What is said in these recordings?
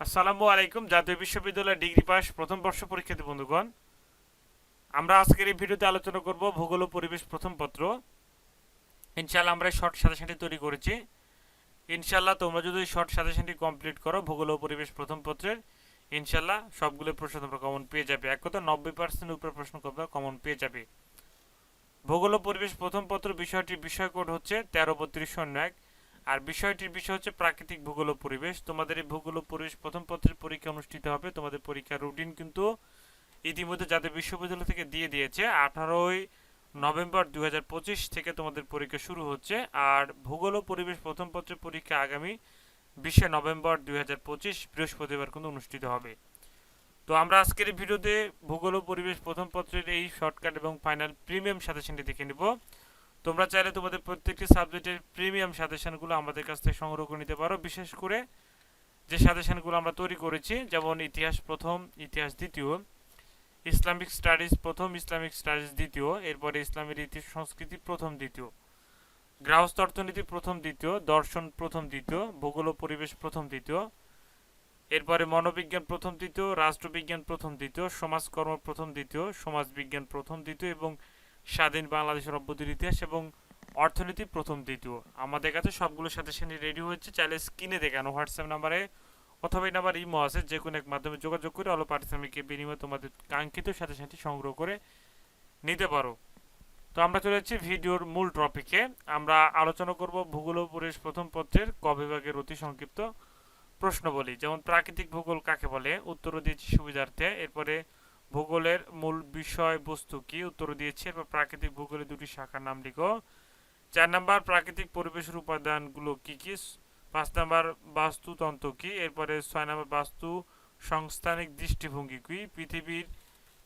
আসসালামু আলাইকুম, জাতীয় বিশ্ববিদ্যালয় ডিগ্রি পাস, প্রথম বর্ষ পরীক্ষার্থী বন্ধুগণ। আমরা আজকের এই ভিডিওতে আলোচনা করব ভূগোল ও পরিবেশ প্রথম পত্র। ইনশাল্লাহ আমরা শর্ট সাজেশনটি তৈরি করেছি। ইনশাল্লাহ তোমরা যদি শর্ট সাজেশনটি কমপ্লিট করো, ভূগোল ও পরিবেশ প্রথম পত্রের ইনশাল্লাহ সবগুলো প্রশ্ন তোমরা কমন পেয়ে যাবে। এক কথা, নব্বই পার্সেন্ট উপরে প্রশ্ন তোমরা কমন পেয়ে যাবে। ভূগোল ও পরিবেশ প্রথম পত্র বিষয়টির বিষয় কোড হচ্ছে তেরো বত্রিশ শূন্য এক। আর বিষয়টির বিষয় হচ্ছে প্রাকৃতিক ভূগোল পরিবেশ। তোমাদের এই ভূগোল পরিবেশ প্রথম পত্রের পরীক্ষা অনুষ্ঠিত হবে। তোমাদের পরীক্ষার রুটিন কিন্তু ইতিমধ্যে জাতীয় বিশ্ববিদ্যালয় থেকে দিয়ে দিয়েছে। আঠারোই নভেম্বর দুই হাজার পঁচিশ থেকে তোমাদের পরীক্ষা শুরু হচ্ছে। আর ভূগোল ও পরিবেশ প্রথম পত্রের পরীক্ষা আগামী বিশে নভেম্বর দুই হাজার পঁচিশ বৃহস্পতিবার কিন্তু অনুষ্ঠিত হবে। তো আমরা আজকের ভিডিওতে ভূগোল ও পরিবেশ প্রথম পত্রের এই শর্টকাট এবং ফাইনাল প্রিমিয়াম সাজেশনটি দেখে নিব। তোমরা চাইলে তোমাদের প্রত্যেকটি সাবজেক্টের প্রিমিয়াম সাজেশনগুলো আমাদের কাছ থেকে সংগ্রহ করে নিতে পারো। বিশেষ করে যে সাজেশনগুলো আমরা তৈরি করেছি, যেমন ইতিহাস প্রথম, ইতিহাস দ্বিতীয়, ইসলামিক স্টাডিজ প্রথম, ইসলামিক স্টাডিজ দ্বিতীয়, এরপরে ইসলামের ইতিহাস, সংস্কৃতি প্রথম, দ্বিতীয়, গ্রাহস্থ অর্থনীতি প্রথম, দ্বিতীয়, দর্শন প্রথম, দ্বিতীয়, ভূগোল ও পরিবেশ প্রথম, দ্বিতীয়, এরপরে মনোবিজ্ঞান প্রথম, দ্বিতীয়, রাষ্ট্রবিজ্ঞান প্রথম, দ্বিতীয়, সমাজকর্ম প্রথম, দ্বিতীয়, সমাজবিজ্ঞান প্রথম, দ্বিতীয় এবং স্বাধীন বাংলাদেশের অভ্যুদয়ের ইতিহাস এবং অর্থনীতি প্রথম, দ্বিতীয়। আমাদের কাছে সবগুলো সাজেশনই রেডি হয়েছে। চাইলে স্ক্রিনে দেখানো হোয়াটসঅ্যাপ নাম্বারে অথবা এই নাম্বার ইমো আছে যে কোনো এক মাধ্যমে যোগাযোগ করে অল্প পারিশ্রমিকের বিনিময়ে তোমাদের কাঙ্ক্ষিত সাথে সাথে সংগ্রহ করে নিতে পারো। তো আমরা চলে যাচ্ছি ভিডিওর মূল টপিকে আমরা আলোচনা করব ভূগোল ও পরিবেশ প্রথম পত্রের ক বিভাগের অতি সংক্ষিপ্ত প্রশ্ন বলি যেমন প্রাকৃতিক ভূগোল কাকে বলে? উত্তর দিয়েছি সুবিধার্থে। এরপরে ভূগোলের মূল বিষয় বস্তু কি? উত্তর দিয়েছে। এরপর প্রাকৃতিক ভূগোলের দুটি শাখার নাম লিখো। চার নাম্বার, প্রাকৃতিক পরিবেশের উপাদানগুলো কি কি? পাঁচ নাম্বার, বাস্তুতন্ত্র কি? এরপরে ছয় নাম্বার, বাস্তু সংস্থানিক দৃষ্টিভঙ্গি কি? পৃথিবীর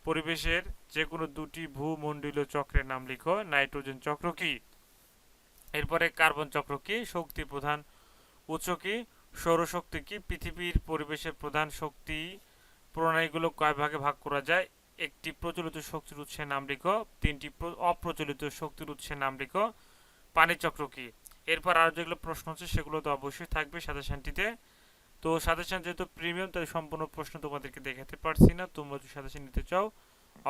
পরিবেশের যে কোনো দুটি ভূমণ্ডলীয় চক্রের নাম লিখো। নাইট্রোজেন চক্র কি? এরপরে কার্বন চক্র কি? শক্তি প্রধান উৎস কি? সৌরশক্তি কি? পৃথিবীর পরিবেশের প্রধান শক্তি প্রণালীগুলো কয় ভাগে ভাগ করা যায়? একটি প্রচলিত শক্তির উৎসের নাম লিখো, তিনটি অপ্রচলিত শক্তির উৎসের নাম লিখো। পানি চক্র কি? এরপর আরও যেগুলো প্রশ্ন হচ্ছে সেগুলো তো অবশ্যই থাকবে সাজেশনটিতে। তো সাজেশন যেহেতু প্রিমিয়াম, তাই সম্পূর্ণ প্রশ্ন তোমাদেরকে দেখাতে পারছি না। তোমরা যদি সাজেশন নিতে চাও,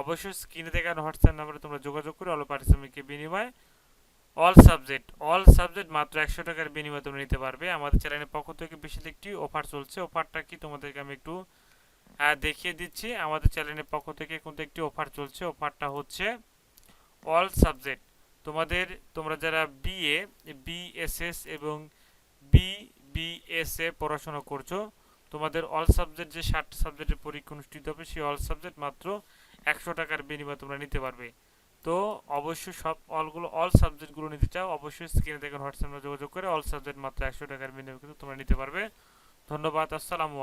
অবশ্যই স্ক্রিনে দেখানো হোয়াটসঅ্যাপ নাম্বারে তোমরা যোগাযোগ করে অল্প পারিশ্রমিকের বিনিময়ে অল সাবজেক্ট অল সাবজেক্ট মাত্র একশো টাকার বিনিময়ে তোমরা নিতে পারবে। আমাদের চ্যানেলের পক্ষ থেকে বিশেষ একটি অফার চলছে। অফারটা কি তোমাদেরকে আমি একটু দেখিয়ে দিচ্ছি, আমাদের চ্যানেলের পক্ষ থেকে কিন্তু একটি অফার চলছে। অফারটা হচ্ছে অল সাবজেক্ট তোমাদের, তোমরা যারা বিএ বিএসএস এবং বিবিএসএ পড়াশোনা করছ, তোমাদের অল সাবজেক্ট যে ষাট সাবজেক্টের পরীক্ষা অনুষ্ঠিত হবে, সেই অল সাবজেক্ট মাত্র একশো টাকার বিনিময়ে তোমরা নিতে পারবে। তো অবশ্যই সব অলগুলো অল সাবজেক্টগুলো নিতে চাও, অবশ্যই স্ক্রিনে দেখেন হোয়াটসঅ্যাপে যোগাযোগ করে অল সাবজেক্ট মাত্র একশো টাকার বিনিময়ে কিন্তু তোমরা নিতে পারবে। ধন্যবাদ, আসসালামু